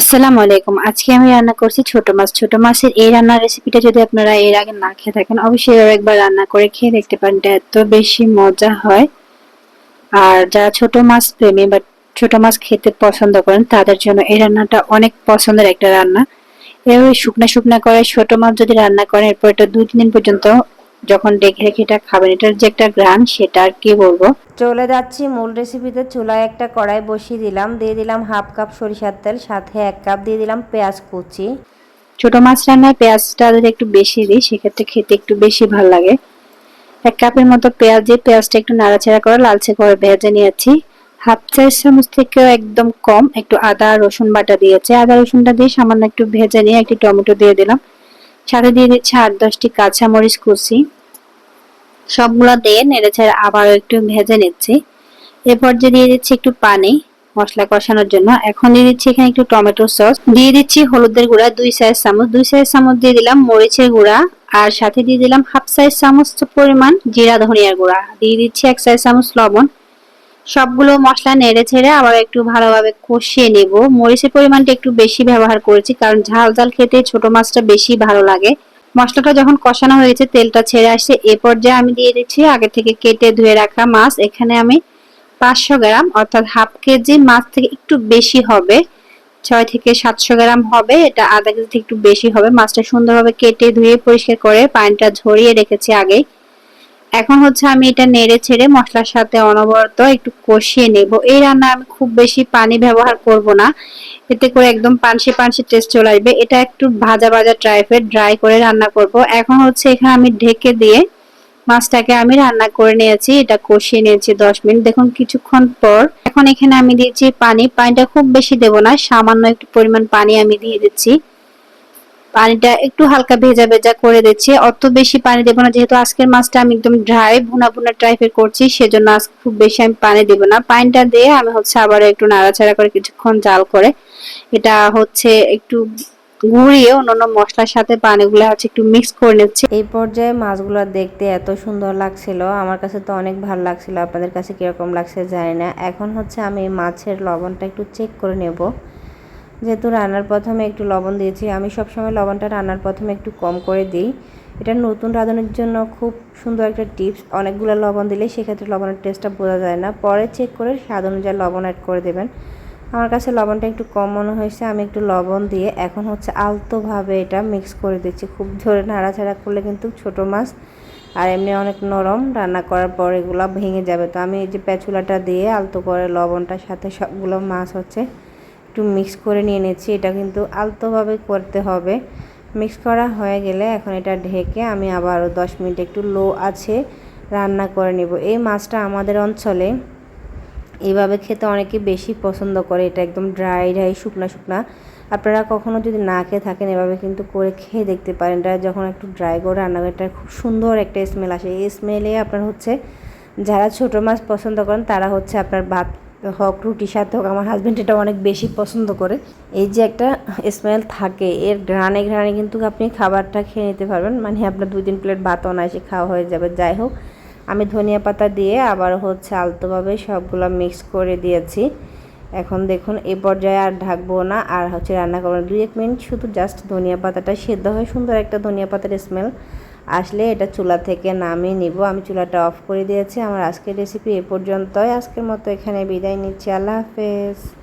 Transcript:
আসসালামু আলাইকুম। আজকে আমি রান্না করছি ছোট মাছ। ছোট মাছের এই রান্নার রেসিপিটা যদি আপনারা এর আগে না খেয়ে থাকেন, অবশ্যই একবার রান্না করে খেয়ে দেখতে পারেন। এটা এত বেশি মজা হয়। আর যারা ছোট মাছ প্রেমী বা ছোট মাছ খেতে পছন্দ করেন, তাদের জন্য এই রান্নাটা অনেক পছন্দের একটা রান্না। এভাবে শুকনা শুকনা করে ছোট মাছ যদি রান্না করেন, এরপর এটা দুই তিন দিন পর্যন্ত যখন ডেকে রেখে এটা খাবেন এটার যে একটা গ্রান সেটা আর কি বলব? চলে যাচ্ছি মূল রেসিপিতে চুলায় একটা কড়াই বসিয়ে দিলাম। দিয়ে দিলাম হাফ কাপ সরিষার তেল সাথে এক কাপ দিয়ে দিলাম পেঁয়াজ কুচি। ছোট মাছ রান্নায় পেঁয়াজটা যদি একটু বেশি দিই সেক্ষেত্রে খেতে একটু বেশি ভালো লাগে। এক কাপের মতো পেঁয়াজ দিয়ে পেঁয়াজটা একটু নাড়াচাড়া করে লালচে করে ভেজে নিয়েছি। হাফ চা চামচ থেকেও একদম কম একটু আদা রসুন বাটা দিয়েছে। আদা রসুনটা দিয়ে সামান্য একটু ভেজে নিয়ে একটি টমেটো দিয়ে দিলাম। সাথে দিয়ে দিচ্ছি আট দশটি কাঁচামরিচ কুচি, সবগুলো দিয়ে নেড়েচেড়ে আবারও একটু ভেজে নিচ্ছি। এরপর যে দিয়ে দিচ্ছি একটু পানি, মশলা কষানোর জন্য। এখন দিয়ে দিচ্ছি এখানে একটু টমেটো সস। দিয়ে দিচ্ছি হলুদের গুঁড়া, দুই সাইজ চামচ। দুই সাইজ চামচ দিয়ে দিলাম মরিচের গুঁড়া। আর সাথে দিয়ে দিলাম হাফ সাইজ চামচ পরিমাণ জিরা ধনিয়ার গুঁড়া। দিয়ে দিচ্ছি এক সাইজ চামচ লবণ। সবগুলো মশলা নেড়ে ছেড়ে আবার একটু ভালোভাবে কষিয়ে নেব। মরিচের পরিমাণটা একটু বেশি ব্যবহার করেছি, কারণ ঝাল ঝাল খেতে ছোট মাছটা বেশি ভালো লাগে। মশলাটা যখন কষানো হয়েছে তেলটা ছেড়ে আসছে, এ পর্যায়ে আমি দিয়ে দিচ্ছি আগে থেকে কেটে ধুয়ে রাখা মাছ। এখানে আমি পাঁচশো গ্রাম, অর্থাৎ হাফ কেজি মাছ থেকে একটু বেশি হবে, ছয় থেকে সাতশো গ্রাম হবে, এটা আধা কেজি থেকে একটু বেশি হবে। মাছটা সুন্দরভাবে কেটে ধুয়ে পরিষ্কার করে পানিটা ঝরিয়ে রেখেছি আগেই এখন হচ্ছে আমি এটা নেড়ে ছেড়ে মশলার সাথে অনবরত একটু কষিয়ে নেব। এই রান্না আমি খুব বেশি পানি ব্যবহার করব না। এতে করে একদম পানসি পানসি টেস্ট চলে আসবে। এটা একটু ভাজা ভাজা টাইপের ড্রাই করে রান্না করব। এখন হচ্ছে এখানে আমি ঢেকে দিয়ে মাছটাকে আমি রান্না করে নিয়েছি। এটা কষিয়ে নিয়েছি দশ মিনিট। দেখুন কিছুক্ষণ পর এখন এখানে আমি দিয়েছি পানি। পানিটা খুব বেশি দেব না, সামান্য একটু পরিমাণ পানি আমি দিয়ে দিচ্ছি। পানিটা একটু হালকা ভেজা ভেজা করে দিচ্ছি। অত বেশি পানি দেবো না, যেহেতু আজকের মাছটা আমি একদম ড্রাই ভুনা ভুনা টাইপের করছি, সেজন্য আজ খুব বেশি আমি পানি দেবো না। পানিটা দিয়ে আমি হচ্ছে আবার একটু নাড়াচাড়া করে কিছুক্ষণ জাল করে, এটা হচ্ছে একটু ঘুরিয়ে অন্যান্য মশলার সাথে পানিগুলো হচ্ছে একটু মিক্স করে নিচ্ছি। এই পর্যায়ে মাছগুলো দেখতে এত সুন্দর লাগছিল, আমার কাছে তো অনেক ভালো লাগছিল, আপনাদের কাছে কীরকম লাগছে জানি না। এখন হচ্ছে আমি মাছের লবণটা একটু চেক করে নেব। যেহেতু রান্নার প্রথমে একটু লবণ দিয়েছি, আমি সবসময় লবণটা রান্নার প্রথমে একটু কম করে দিই। এটা নতুন রাঁধুনির জন্য খুব সুন্দর একটা টিপস। অনেকগুলো লবণ দিলে সেক্ষেত্রে লবণের টেস্টটা বোঝা যায় না। পরে চেক করে স্বাদ অনুযায়ী লবণ অ্যাড করে দেবেন। আমার কাছে লবণটা একটু কম মনে হয়েছে, আমি একটু লবণ দিয়ে এখন হচ্ছে আলতোভাবে এটা মিক্স করে দিচ্ছি। খুব ঝরে নাড়াচাড়া করলে কিন্তু ছোট মাছ আর এমনি অনেক নরম রান্না করার পর এগুলো ভেঙে যাবে। তো আমি এই যে প্যাচুলাটা দিয়ে আলতো করে লবণটার সাথে সবগুলো মাছ হচ্ছে একটু মিক্স করে নিয়ে নিচ্ছি। এটা কিন্তু আলতোভাবে করতে হবে। মিক্স করা হয়ে গেলে এখন এটা ঢেকে আমি আবারও দশ মিনিট একটু লো আছে রান্না করে নেব। এই মাছটা আমাদের অঞ্চলে এইভাবে খেতে অনেকে বেশি পছন্দ করে। এটা একদম ড্রাই ড্রাই শুকনা শুকনা। আপনারা কখনো যদি না খেয়ে থাকেন, এভাবে কিন্তু করে খেয়ে দেখতে পারেন। এটা যখন একটু ড্রাই করে রান্না করে এটা খুব সুন্দর একটা স্মেল আসে। এই স্মেলে আপনার হচ্ছে, যারা ছোট মাছ পছন্দ করেন, তারা হচ্ছে আপনার ভাত হোক, রুটির সাথে হোক, আমার হাজব্যান্ড এটা অনেক বেশি পছন্দ করে। এই যে একটা স্মেল থাকে, এর ঘ্রাণে ঘ্রাণে কিন্তু আপনি খাবারটা খেয়ে নিতে পারবেন। মানে আপনার দুই তিন প্লেট ভাত অনায়াসে খাওয়া হয়ে যাবে। যাই হোক, আমি ধনিয়া পাতা দিয়ে আবার হচ্ছে আলতোভাবে সবগুলো মিক্স করে দিয়েছি। এখন দেখুন, এ পর্যায়ে আর ঢাকবো না, আর হচ্ছে রান্না করব দুই এক মিনিট শুধু জাস্ট ধনিয়া পাতাটা সেদ্ধ হয়, সুন্দর একটা ধনিয়া পাতার স্মেল আসলে এটা চুলা থেকে নামিয়ে নিব। আমি চুলাটা অফ করে দিয়েছি। আমার আজকের রেসিপি এ পর্যন্তই। আজকের মতো এখানে বিদায় নিচ্ছি। আল্লাহ হাফেজ।